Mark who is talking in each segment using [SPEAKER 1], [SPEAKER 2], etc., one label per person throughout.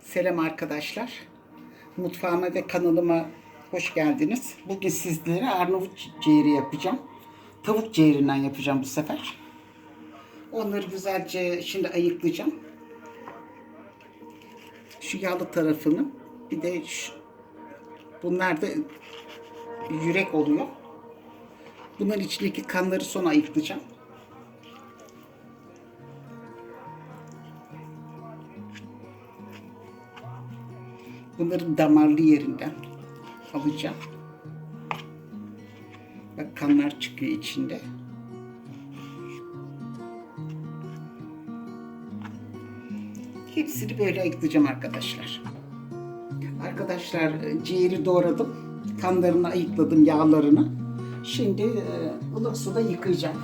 [SPEAKER 1] Selam arkadaşlar. Mutfağıma ve kanalıma hoş geldiniz. Bugün sizlere Arnavut ciğeri yapacağım. Tavuk ciğerinden yapacağım bu sefer. Onları güzelce şimdi ayıklayacağım. Şu yağlı tarafını bir de şu, bunlar da yürek oluyor. Bunların içindeki kanları sonra ayıklayacağım. Bunların damarlı yerinden alacağım. Bak kanlar çıkıyor içinde. Hepsini böyle ayıklayacağım arkadaşlar. Arkadaşlar ciğeri doğradım. Kanlarını ayıkladım, yağlarını. Şimdi e, ılık suda yıkayacağım.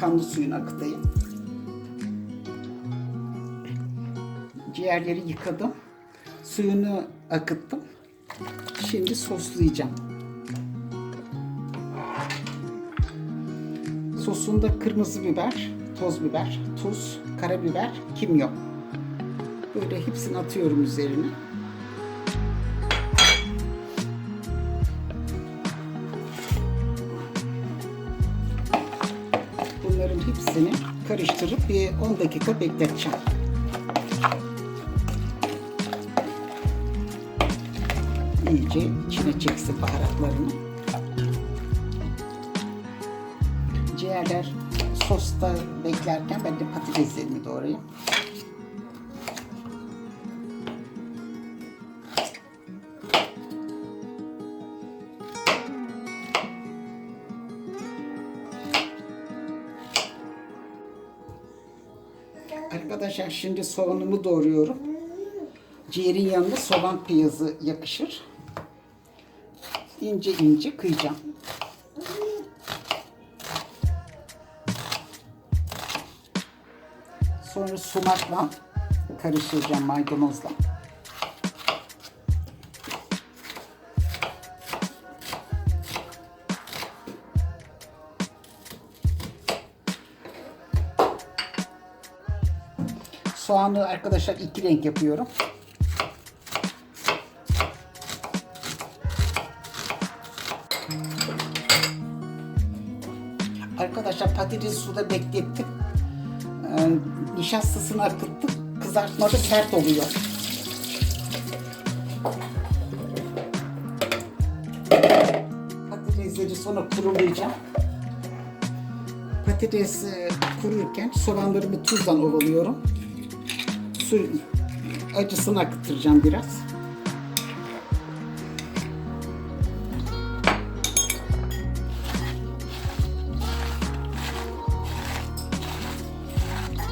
[SPEAKER 1] Kanlı suyunu akıtayım. Ciğerleri yıkadım. Suyunu akıttım. Şimdi soslayacağım. Sosunda kırmızı biber, toz biber, tuz, karabiber, kimyon. Böyle hepsini atıyorum üzerine. Bunların hepsini karıştırıp bir 10 dakika bekleteceğim. İyice içine çeksin baharatlarını. Ciğerler sosta beklerken ben de patateslerimi doğrayayım. Arkadaşlar şimdi soğanumu doğruyorum. Ciğerin yanına soğan piyazı yakışır. İnce ince kıyacağım. Sonra sumakla karıştıracağım maydanozla. Soğanı arkadaşlar iki renk yapıyorum. Arkadaşlar patatesi suda beklettim. Ee, nişastasını akıttık. Kızartmada sert oluyor. Patatesleri sonra kurulayacağım. Patates e, kururken soğanlarımı tuzla ovalıyorum. Su acısını akıtıracağım biraz.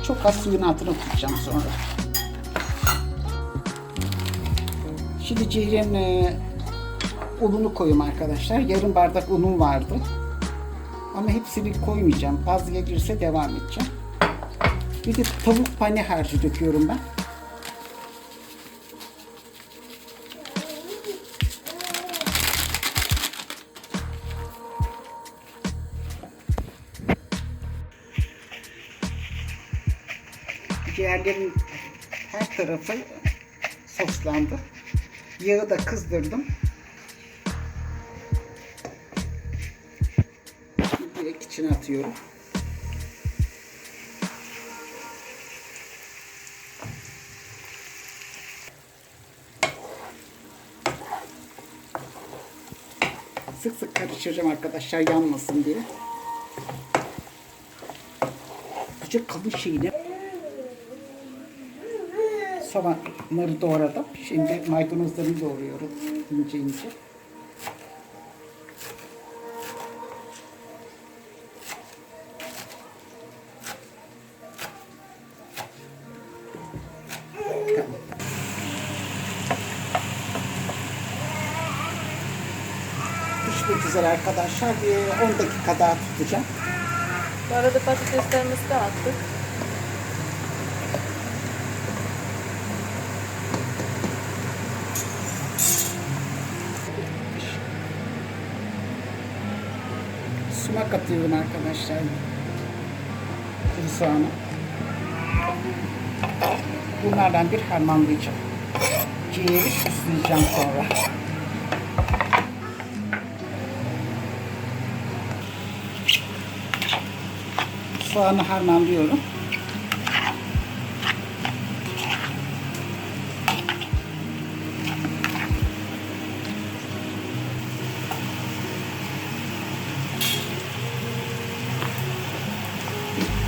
[SPEAKER 1] Çok az suyun altına tutacağım sonra. Şimdi ciğerin e, ununu koyayım arkadaşlar. Yarım bardak unum vardı. Ama hepsini koymayacağım. Az gelirse devam edeceğim. Bir de tavuk pane harcı döküyorum ben. Ciğerlerin her tarafı soslandı. Yağı da kızdırdım. Direkt içine atıyorum. Sık sık karıştıracağım arkadaşlar yanmasın diye. Küçük kalın şeyle soğanları doğradım. Şimdi maydanozlarını doğruyorum ince ince. Pişmek üzere arkadaşlar. Bir 10 dakika daha tutacağım.
[SPEAKER 2] Bu arada patateslerimizi de attık.
[SPEAKER 1] kaymak atıyorum arkadaşlar. Kuru soğanı. Bunlardan bir harmanlayacağım. Ciğeri süsleyeceğim sonra. Soğanı harmanlıyorum.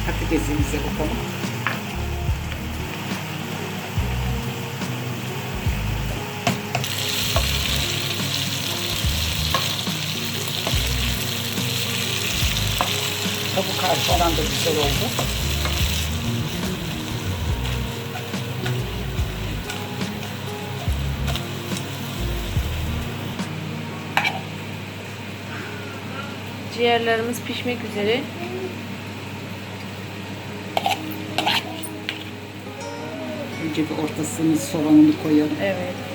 [SPEAKER 1] Patatesimize bakalım. Harcı falan da güzel oldu.
[SPEAKER 2] Ciğerlerimiz pişmek üzere.
[SPEAKER 1] Önce bir ortasını soğanını koyalım.
[SPEAKER 2] Evet.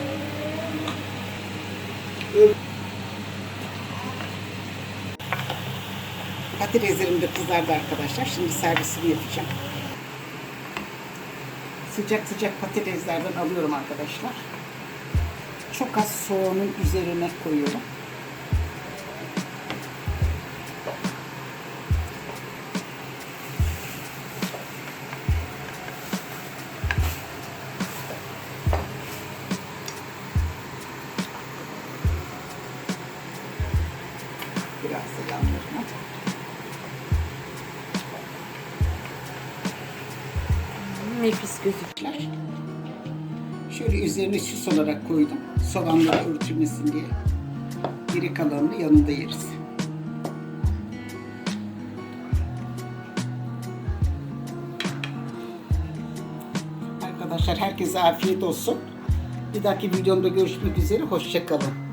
[SPEAKER 1] Patateslerim de kızardı arkadaşlar. Şimdi servisini yapacağım. Sıcak sıcak patateslerden alıyorum arkadaşlar. Çok az soğanın üzerine koyuyorum. Biraz da yanlarına.
[SPEAKER 2] Nefis gözüküyor.
[SPEAKER 1] Şöyle üzerine süs olarak koydum. Soğanları örtülmesin diye. Geri kalanını yanında yeriz. Arkadaşlar herkese afiyet olsun. Bir dahaki videomda görüşmek üzere. Hoşçakalın.